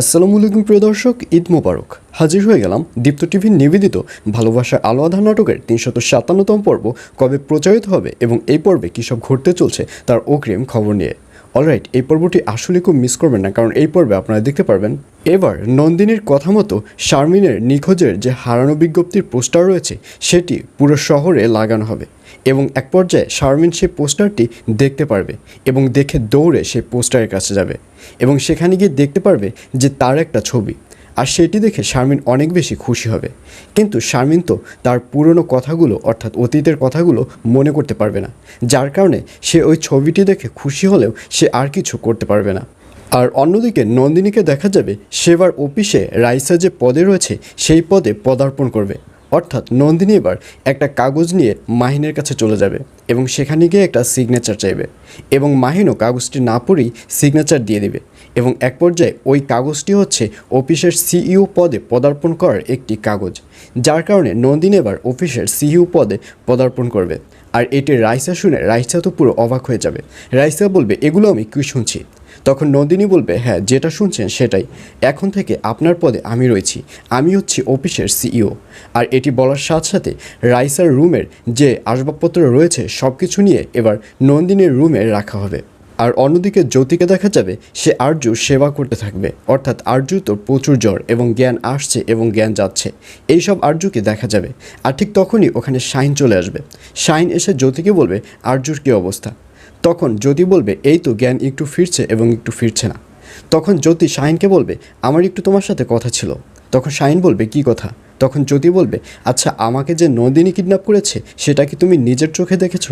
আসসালামু আলাইকুম প্রিয় দর্শক, ঈদ মোবারক। হাজির হয়ে গেলাম দীপ্ত টিভির নিবেদিত ভালোবাসার আলো আধার নাটকের তিনশত সাতান্নতম পর্ব, কবে প্রচারিত হবে এবং এই পর্বে কী সব ঘটতে চলছে তার অগ্রিম খবর নিয়ে। অলরাইট এই পর্বটি আসলে খুব মিস করবেন না, কারণ এই পর্বে আপনারা দেখতে পারবেন, এবার নন্দিনীর কথা মতো শারমিনের নিখোঁজের যে হারানো বিজ্ঞপ্তির পোস্টার রয়েছে, সেটি পুরো শহরে লাগানো হবে এবং এক পর্যায়ে শারমিন সেই পোস্টারটি দেখতে পারবে এবং দেখে দৌড়ে সেই পোস্টারের কাছে যাবে এবং সেখানে গিয়ে দেখতে পারবে যে তার একটা ছবি। আর সেটি দেখে শারমিন অনেক বেশি খুশি হবে। কিন্তু শারমিন তো তার পুরনো কথাগুলো, অর্থাৎ অতীতের কথাগুলো মনে করতে পারবে না। যার কারণে সে ওই ছবিটি দেখে খুশি হলেও সে আর কিছু করতে পারবে না। আর অন্যদিকে নন্দিনীকে দেখা যাবে, সেবার অফিসে রাইসা যে পদে রয়েছে, সেই পদে পদার্পণ করবে। অর্থাৎ নন্দিনী এবার একটা কাগজ নিয়ে মাহিনের কাছে চলে যাবে এবং সেখানে গিয়ে একটা সিগনেচার চাইবে। এবং মাহিনও কাগজটি না পড়েই সিগনেচার দিয়ে দেবে। এবং এক পর্যায়ে ওই কাগজটি হচ্ছে অফিসের সিইও পদে পদার্পণ করার একটি কাগজ, যার কারণে নন্দিনী এবার অফিসের সিইও পদে পদার্পণ করবে। আর এটি রাইসা শুনে রাইসা তো পুরো অবাক হয়ে যাবে। রাইসা বলবে, এগুলো আমি কী শুনছি? তখন নন্দিনী বলবে হ্যাঁ যেটা শুনছেন সেটাই। এখন থেকে আপনার পদে আমি রয়েছি। আমি হচ্ছি অফিসের সিইও। আর এটি বলার সাথে সাথে রাইসার রুমের যে আসবাবপত্র রয়েছে সব কিছু নিয়ে এবার নন্দিনীর রুমে রাখা হবে। আর অন্যদিকে জ্যোতিকে দেখা যাবে, সে আর্যু সেবা করতে থাকবে। অর্থাৎ আর্যু তো প্রচুর জ্বর এবং জ্ঞান আসছে এবং জ্ঞান যাচ্ছে। এইসব আর্যুকে দেখা যাবে। আর ঠিক তখনই ওখানে শাইন চলে আসবে। শাইন এসে জ্যোতিকে বলবে, আর্যুর কী অবস্থা? তখন জ্যোতি বলবে, এই তো জ্ঞান একটু ফিরছে এবং একটু ফিরছে না। তখন জ্যোতি শাহিনকে বলবে, আমার একটু তোমার সাথে কথা ছিল। তখন শাহিন বলবে, কি কথা? তখন জ্যোতি বলবে আচ্ছা আমাকে যে নন্দিনী কিডন্যাপ করেছে, সেটা কি তুমি নিজের চোখে দেখেছ?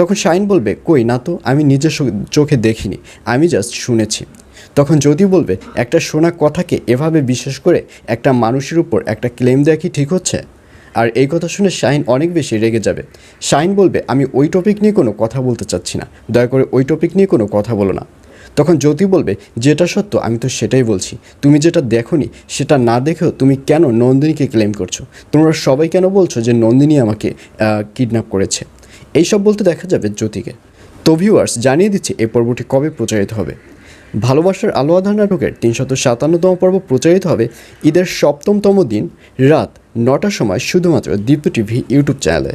তখন শাইন বলবে, কই না তো, আমি নিজের চোখে দেখিনি, আমি জাস্ট শুনেছি। তখন যদি বলবে, একটা শোনা কথাকে এভাবে বিশ্বাস করে একটা মানুষের উপর একটা ক্লেম দেওয়া কি ঠিক হচ্ছে? আর এই কথা শুনে শাহিন অনেক বেশি রেগে যাবে। শাইন বলবে, আমি ওই টপিক নিয়ে কোনো কথা বলতে চাচ্ছি না, দয়া করে ওই টপিক নিয়ে কোনো কথা বলো না। তখন জ্যোতি বলবে, যেটা সত্য, আমি তো সেটাই বলছি। তুমি যেটা দেখোনি, সেটা না দেখেও তুমি কেন নন্দিনীকে ক্লেম করছ? তোমরা সবাই কেন বলছো যে নন্দিনী আমাকে কিডন্যাপ করেছে? এইসব বলতে দেখা যাবে জ্যোতিকে। তো ভিউয়ার্স জানিয়ে দিচ্ছে এই পর্বটি কবে প্রচারিত হবে। ভালোবাসার আলো আধার নাটকের তিনশত সাতান্নতম পর্ব প্রচারিত হবে ঈদের সপ্তমতম দিন রাত নটার সময়, শুধুমাত্র দীপ্ত টিভি ইউটিউব চ্যানেলে।